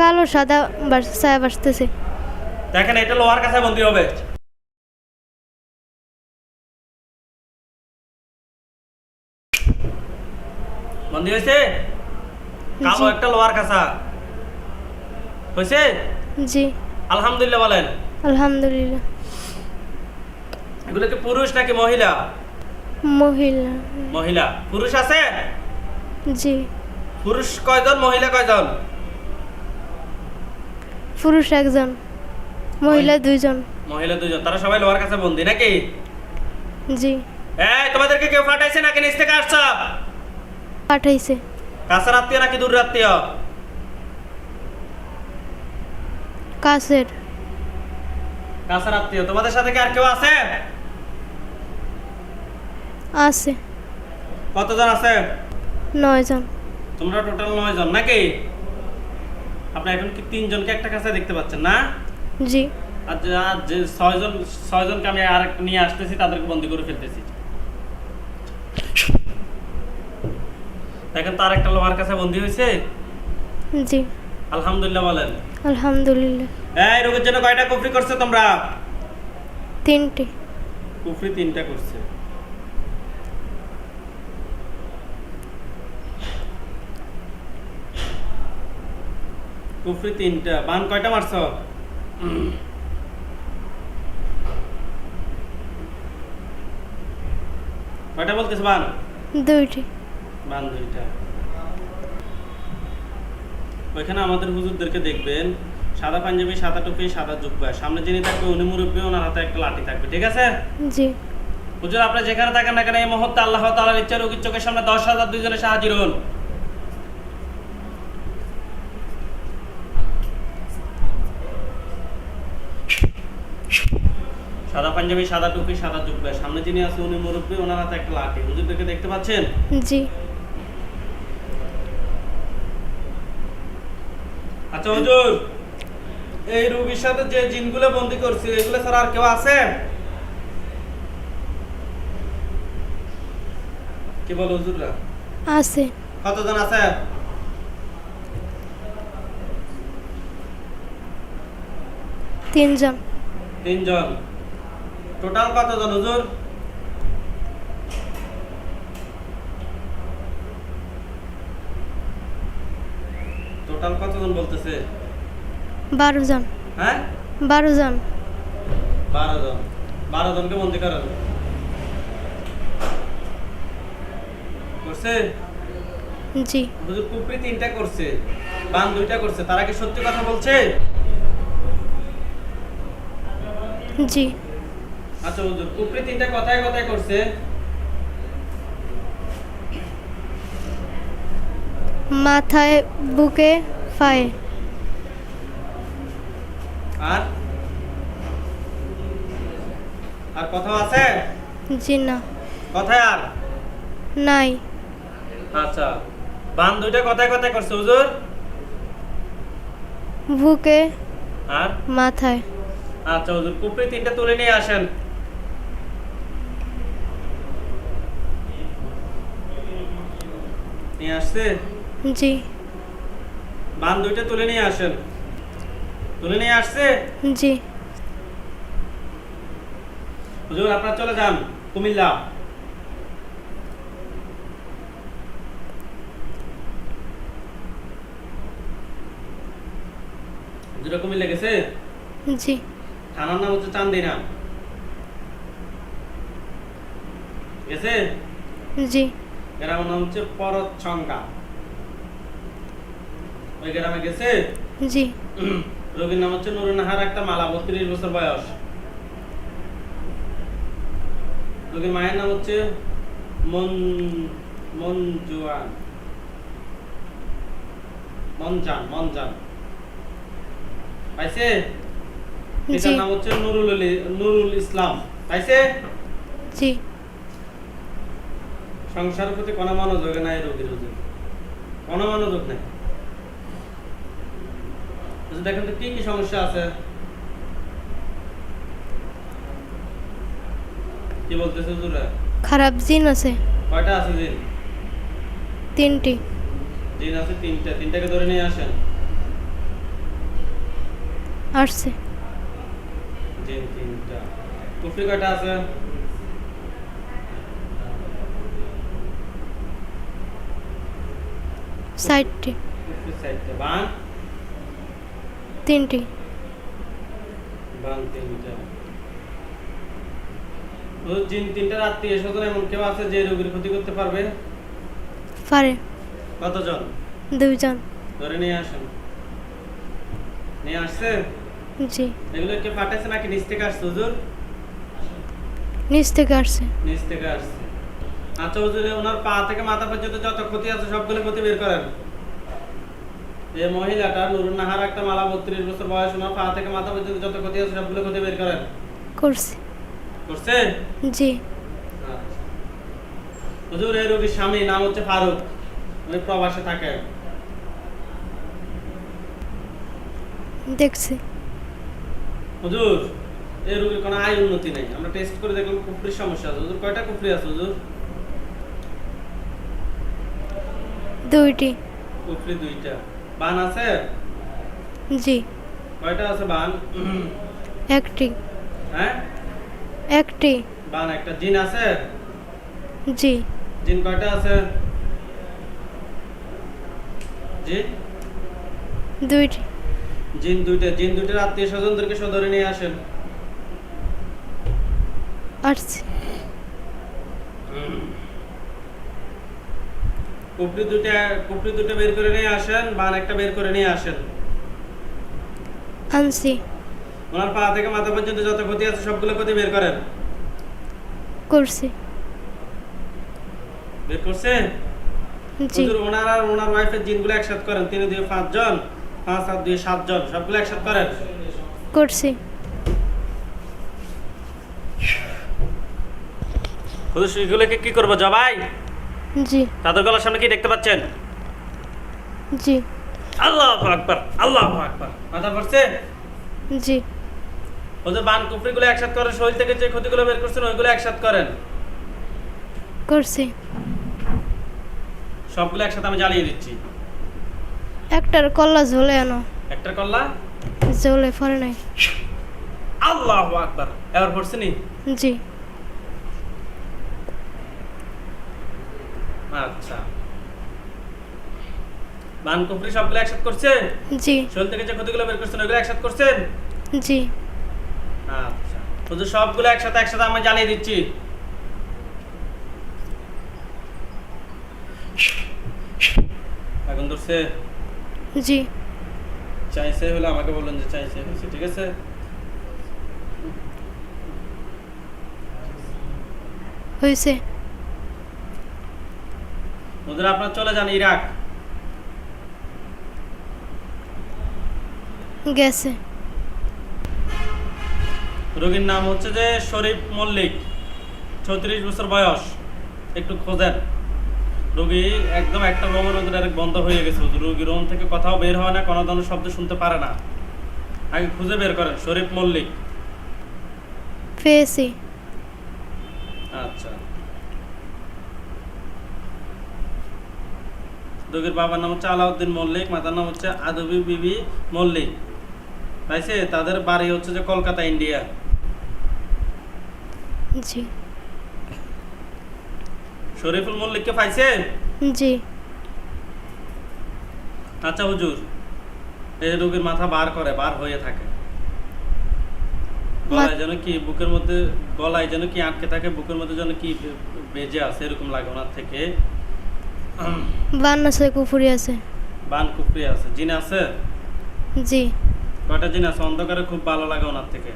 কালো সাদা ছায়া বাসতেছে দেখেন এটা লোহার কাছে বন্দি হবে। বন্দি হয়েছে? কালো। একটা লোহার কাছা হয়েছে? জি। আলহামদুলিল্লাহ বলেন। আলহামদুলিল্লাহ। এগুলো কি পুরুষ নাকি মহিলা? মহিলা। মহিলা। পুরুষ আছে? জি। পুরুষ কয়জন মহিলা কয়জন? পুরুষ একজন মহিলা দুইজন। মহিলা দুজন তারা সবাই লোহার কাছে বন্দি নাকি? জি। এই তোমাদেরকে কেউ পাঠাইছে নাকি? নিচ থেকে আসছ? পাঠাইছে। কাছের আত্মীয় নাকি দূর আত্মীয়? কাছের। কাছের আত্মীয় তোমাদের সাথে কি আর কেউ আছে? আছে। কতজন আছে? নয়জন। তোমরা টোটাল নয় জন নাকি? আপনি এখন কি তিনজনকে একটা কাছে দেখতে পাচ্ছেন না? জি। আর যে ছয়জন ছয়জনকে আমি আর নিয়ে আসতেছি তাদেরকে বন্দি করে ফেলতেছি। দেখেন তার একটা লোহার কাছে বন্দি হয়েছে। জি। আলহামদুলিল্লাহ বলেন। আলহামদুলিল্লাহ। এই রোগের জন্য কয়টা কুফরি করছে তোমরা? তিনটি। কুফরি তিনটা করছে। কুফরি তিনটা। বান কয়টা মারছ? কয়টা বলতেছ বান? দুইটি। বান দুইটা। ওইখানে আমাদের হুজুরদেরকে দেখবেন সাদা পাঞ্জাবি সাদা টুপি সাদা জুব্বা। সামনে যিনি থাকবে উনি মুরব্বী ওনার হাতে একটা লাঠি থাকবে। ঠিক আছে? জি। হুজুর আপনি যেখানে থাকেন না কেন এই মুহূর্তে আল্লাহ তাআলার ইচ্ছা রোগীর চোখের সামনে দশ হাজার দুইজনে সাহায্য হন সাদা পাঞ্জাবি সাদা টুপি সাদা জুব্বা। সামনে যিনি আছে উনি মুরব্বী ওনার হাতে একটা লাঠি। হুজুরদেরকে দেখতে পাচ্ছেন? জি। আচ্ছা হুজুর এই রোগীর সাথে যে জিনগুলো বন্দি করছে এগুলো ছাড়া আর কেউ আছে? কি বল হুজুররা? আছে। কতজন আছে? তিনজন। তিনজন। টোটাল কতজন হুজুর? টোটাল কতজন বলতেছে? বারো জন। হ্যাঁ? বারো জন। বারো জন। বারো জনকে বন্দি করেন। করছে? জি। হুজুর কুপরি তিনটা করছে বান দুইটা করছে। তারা কি সত্যি কথা বলছে? জি। আচ্ছা হুজুর কুপরি তিনটা কথায় কথায় করছে। মাথায় বুকে পায়ে। আর? আর কোথাও আছে? জি না। কথায় আর? নাই। আচ্ছা বান দুইটা কথায় কথায় করছে হুজুর। বুকে আর? মাথায়। আচ্ছা হুজুর কুপরি তিনটা তুলে নিয়ে আসেন। নিয়ে আসছে? জি। বান দুইটা তুলে নিয়ে আসেন। তুলে নিয়ে আসছে? জি। হুজুর আপনার চলে যান কুমিল্লা। হুজুরা কুমিল্লা গেছে? জি। থানার নাম হচ্ছে চান্দিনা। গেছে? জি। গ্রামের নাম হচ্ছে পরচ্ছঙ্গা ওই গ্রামে গেছে? জি। রোগীর নাম হচ্ছে নুরুনাহার একটা মালা বত্রিশ বছর বয়স। রোগীর মায়ের নাম হচ্ছে মন মনজুয়ান। মনজান মনজান। পাইছে? পিতার নাম হচ্ছে নুরুল নুরুল ইসলাম। পাইছে? জি। সংসারের প্রতি কোনো মনোযোগ নাই রোগীর হুজুর কোনো মনোযোগ নাই। দেখেন তো কি কি সমস্যা আছে? কি বলতেছে হুজুরা? খারাপ জিন আছে। কয়টা আছে দিন তিনটি। দিন আছে তিনটা। তিনটাকে ধরে নিয়ে আসেন। আসছে। জিন তিনটা। কুফরি কয়টা আছে? ষাটটি তিনটি। জিন তিনটার আত্মীয় স্বজন এমন কেউ আছে যে রোগীর ক্ষতি করতে পারবে? পারে। কতজন? দুইজন। ধরে নিয়ে আসেন। নিয়ে আসছে? জি। এগুলো কে পাঠাইছে নাকি নিচ থেকে আসছে হুজুর? নিচ থেকে আসছে। নিচ থেকে আসছে। আচ্ছা হুজুর ওনার পা থেকে মাথা পর্যন্ত যত ক্ষতি আছে সবগুলো ক্ষতি বের করেন। এই মহিলাটা নুরুন নাহার একটা মালা বত্রিশ বছর বয়স ওনার পা থেকে মাথা পর্যন্ত যত ক্ষতি আছে সবগুলো ক্ষতি বের করেন। করছি। করছে? জি। আচ্ছা। হুজুর এই রোগীর স্বামী নাম হচ্ছে ফারুক। উনি প্রবাসে থাকে দেখছি। হুজুর এই রোগীর কোনো আয় উন্নতি নেই। আমরা টেস্ট করে দেখলাম কুফরির সমস্যা আছে। হুজুর কয়টা কুফরি আছে হুজুর? দুইটি। কুফরি দুইটা। বান আছে? জি। কয়টা আছে বান? একটি। হ্যাঁ? একটি। বান একটা জিন আছে? জি। জিন কয়টা আছে? জি? দুইটি। জিন দুইটা। জিন দুইটার আত্মীয় স্বজনদেরকে সদরে নিয়ে আসেন। আসছি। কুপড়ি দুইটা কুপড়ি দুটো বের করে নিয়ে আসেন বান একটা বের করে নিয়ে আসেন। আনছি। ওনার পা থেকে মাথা পর্যন্ত যত ক্ষতি আছে সবগুলো ক্ষতি বের করেন। করছি। বের করছে? জি। ওনার আর ওনার ওয়াইফের জিনগুলো একসাথে করেন। তিন দুই পাঁচজন পাঁচ আর দুই সাতজন সবগুলো একসাথে করেন। করছি। হুজুর সেগুলোকে কি করব জবাই? জি। তাদের গলার সামনে কি দেখতে পাচ্ছেন? জি। আল্লাহ আকবার আল্লাহ আকবার। মাথা পড়ছে জি। ওদের বান কুফরিগুলো একসাথে করেন শরীর থেকে যে ক্ষতিগুলো বের করছেন ওইগুলো একসাথে করেন? করছি। সবগুলো একসাথে আমি জ্বালিয়ে দিচ্ছি। একটার কল্লা ঝোলে আনো। একটা করলা ঝোলে পরে নাই। আল্লাহ আকবার। এবার পড়ছে নি জি। আচ্ছা। বান কুফরি সবগুলো একসাথে করছে জি। শরীর থেকে যে ক্ষতিগুলো বের করছেন ওইগুলো একসাথে করছেন? জি। আচ্ছা। ওদের সবগুলো একসাথে একসাথে আমি জ্বালিয়ে দিচ্ছি। এখন ধরছে? জি। চাইছে হলে আমাকে বললেন যে চাইছে হয়েছে ঠিক আছে? হয়েছে। ওদের আপনার চলে যান ইরাক। গেছে। রোগীর নাম হচ্ছে যে শরীফ মল্লিক চৌত্রিশ বছর বয়স একটু খোঁজেন। রোগী একদম একটা রোমের মধ্যে ডাইরেক্ট বন্ধ হয়ে গেছে রোগী রোম থেকে কথাও বের হয় না কোনো ধরনের শব্দ শুনতে পারে না। আগে খুঁজে বের করেন শরীফ মল্লিক। পেয়েছি। আচ্ছা। রোগীর বাবার নাম হচ্ছে আলাউদ্দিন মল্লিক মাতার নাম হচ্ছে আদবি বিবি মল্লিক। তাইছে তাদের বাড়ি হচ্ছে যে কলকাতা ইন্ডিয়া। জি। শরীফুল মল্লিককে পাইছে? জি। আচ্ছা হুজুর। এই রোগীর মাথা বার করে বার হয়ে থাকে। গলায় যেন কি বুকের মধ্যে গলায় যেন কি আটকে থাকে বুকের মধ্যে যেন কি বেজে আছে এরকম লাগে ওনার থেকে। বান আছে কুফুরি আছে। বান কুপড়ি আছে। জিন আছে? জি। কয়টা জিন আছে? অন্ধকারে খুব ভালো লাগে ওনার থেকে।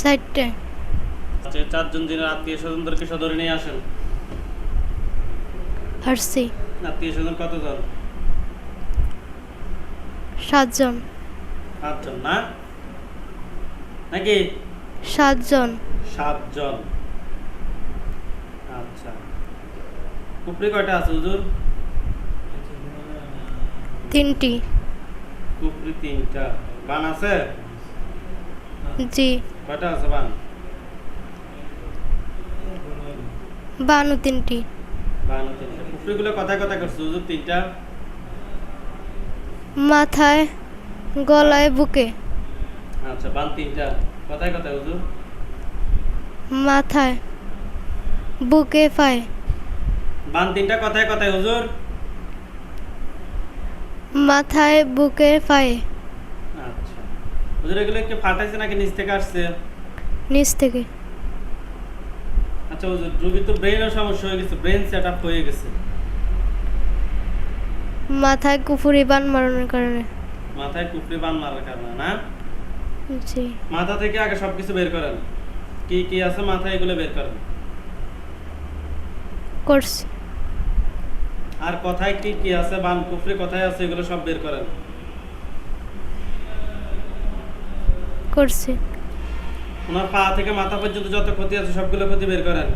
ষাটটা আচ্ছা চারজন জিনের আত্মীয় স্বজনদেরকে সদরে নিয়ে আসেন। আসছি আত্মীয় স্বজন কতজন? সাতজন। সাতজন না? নাকি? সাতজন। সাতজন আচ্ছা কুপড়ি কয়টা আছে হুজুর? তিনটি। কুপড়ি তিনটা। বান আছে? জি। কয়টা আছে বান? বানু তিনটি। বানু তিনটা। কুপড়িগুলো কথায় কথা করছে হুজুর তিনটা? মাথায় গলায় বুকে। আচ্ছা বান তিনটা। কথায় কথায় হুজুর? মাথায় বুকে পায়ে। বান তিনটা কথায় কথায় হুজুর। মাথায় বুকে পায়ে। আচ্ছা। হুজুর এগুলো কি ফাটাইছে নাকি নিচ থেকে আসছে? নিচ থেকে। আচ্ছা হুজুর রুগীর তো ব্রেনের সমস্যা হয়ে গেছে ব্রেন সেট আপ হয়ে গেছে। মাথায় কুফুরি বান মারানোর কারণে। মাথায় কুফরি বান মারার কারণে না? জি। মাথা থেকে আগে সবকিছু বের করেন। কি কি আছে মাথায় এগুলো বের করেন। করছি আর কথায় কি কি আছে বান কুফরি কথায় আছে এগুলো সব বের করেন। করছি। ওনার পা থেকে মাথা পর্যন্ত যত ক্ষতি আছে সবগুলো ক্ষতি বের করেন।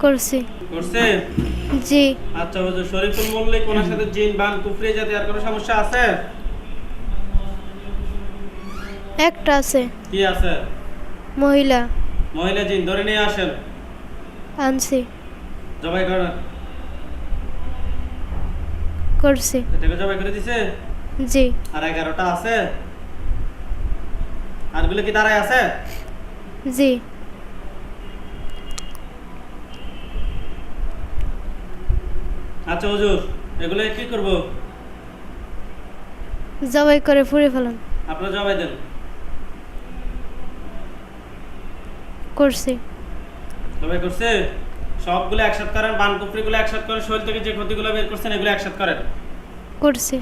করছি। করছে? জি। আচ্ছা হুজুর শরীফুল মল্লিক ওনার সাথে জিন বান কুফরি জাতীয় আর কোনো সমস্যা আছে? একটা আছে। কি আছে? মহিলা। মহিলা জিন ধরে নিয়ে আসেন। আনছি। জবাই করেন করছি। এটাকে জবাই করে দিছে? জি। আর এগারোটা আছে? আরগুলো কি দাঁড়ায় আছে? জি। আচ্ছা হুজুর এগুলো কি করব? জবাই করে ফুড়ে ফেলান। আপনারা জবাই দেন। করছি। জবাই করছে? সবগুলো একসাথ করেন বান কুফরিগুলো একসাথ করেন শরীর থেকে যে ক্ষতিগুলো বের করছেন এগুলো একসাথ করেন। করছি।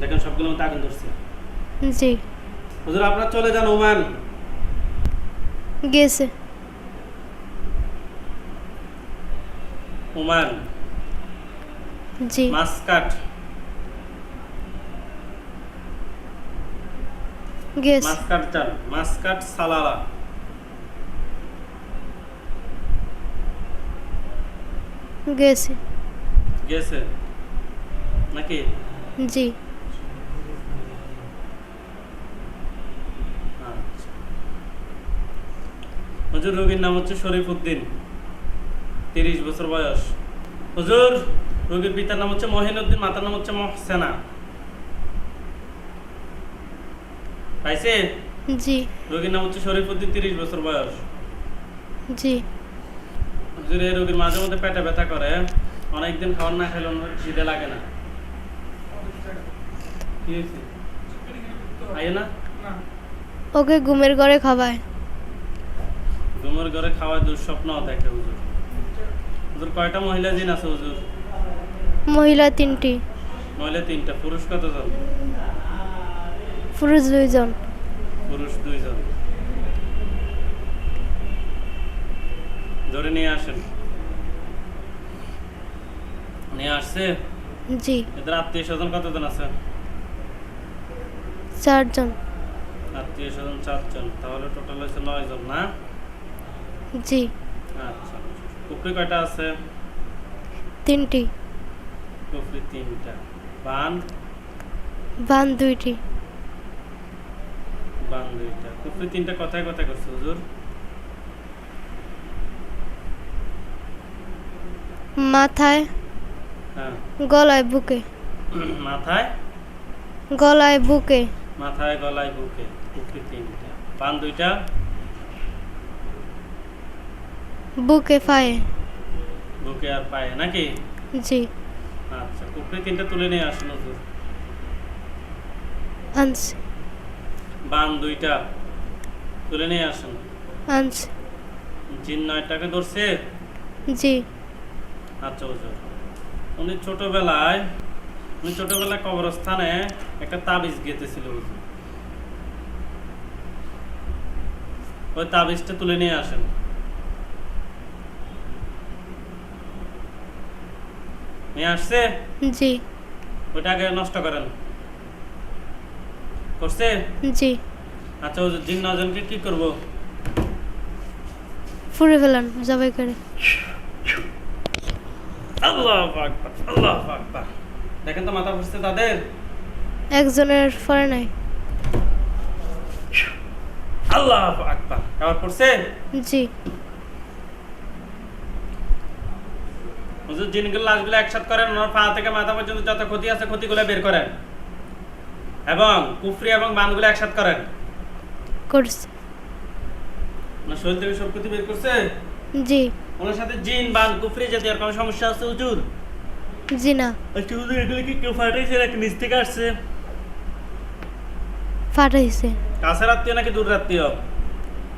দেখেন সবগুলো মতো আগুন ধরছে। জি। হুজুর আপনারা চলে যান ওমান। গেছে। ওমান। জি। মাসকাট গেছে মাসকাট মাসকাট সালালা গেছে গেছে নাকি জি। হুজুর রোগীর নাম হচ্ছে শরীফ উদ্দিন তিরিশ বছর বয়স। হুজুর রোগীর পিতার নাম হচ্ছে মহিন উদ্দিন মাতার নাম হচ্ছে মহসেনা। পাইছে জি। রোগীর নাম হচ্ছে শরীফ উদ্দিন তিরিশ বছর বয়স। জি। হুজুর এই রোগীর মাঝে মধ্যে পেটে ব্যথা করে অনেকদিন খাবার না খেলে ওনার খিদে লাগে না। কি হয়েছে? না? ওকে ঘুমের ঘরে খাবায় ঘুমের ঘরে খাওয়ায় দুঃস্বপ্ন দেখে হুজুর। হুজুর কয়টা মহিলা জিন আছে হুজুর? মহিলা তিনটি। মহিলা তিনটা পুরুষ কতজন? পুরুষ দুইজন। পুরুষ দুইজন। ধরে নিয়ে আসেন। নিয়ে আসছে? জি। এদের আত্মীয় স্বজন কতজন আছে? চারজন। আত্মীয় স্বজন চারজন তাহলে টোটাল হচ্ছে নয় জন না? জি। আচ্ছা। পুকুরি কয়টা আছে? তিনটি। পুকুরি তিনটা। বান? বান দুইটি। তিনটা কথায় কথায় করছে হুজুর। মাথায় হ্যাঁ। গলায় বুকে। মাথায়? গলায় বুকে। মাথায় গলায় বুকে। তিনটা। বান দুইটা? বুকে পায়ে। বুকে আর পায়ে নাকি? জি। আচ্ছা পুকুরি তিনটা তুলে নিয়ে আসুন হুজুর। আনছি। বান দুইটা তুলে নিয়ে আসুন। আনছি জিন নয়টাকে ধরছে? জি। আচ্ছা হুজুর উনি ছোটবেলায় উনি ছোটবেলায় কবরস্থানে একটা তাবিজ গেতেছিল হুজুর ওই তাবিজটা তুলে নিয়ে আসেন। নিয়ে আসছে? জি। ওইটা আগে নষ্ট করেন। করছে জি। আচ্ছা হুজুর জিন নজনকে কি করব? ফুড়ে ফেলান জবাই করে। আল্লাহ আকবার আল্লাহ আকবার। দেখেন তো মাথা ফুসছে তাদের? একজনের পরে নাই। আল্লাহ আকবার। আবার পড়ছে জি। হুজুর জিনগুলো লাশগুলো একসাথে করেন ওনার পা থেকে মাথা পর্যন্ত যত ক্ষতি আছে ক্ষতিগুলো বের করেন। এবং কুফরি এবং বানগুলো একসাথে করেন? করছে। ওনার শরীর থেকে সব ক্ষতি বের করছে? জি। ওনার সাথে জিন বান কুফরি আর কোনো সমস্যা আছে হুজুর? জি না। আচ্ছা হুজুর এগুলো কি কেউ ফাটাইছে নাকি নিচ থেকে আসছে? ফাটাইছে। কাছের আত্মীয় নাকি দূর আত্মীয়?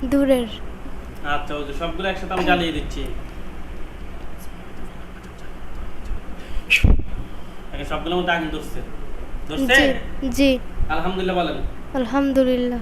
দূরের। আচ্ছা হুজুর সবগুলো একসাথে আমি জ্বালিয়ে দিচ্ছি। আগে সবগুলোর মধ্যে আগুন ধরছে। জি জি। আলহামদুলিল্লাহ বলেন। আলহামদুলিল্লাহ।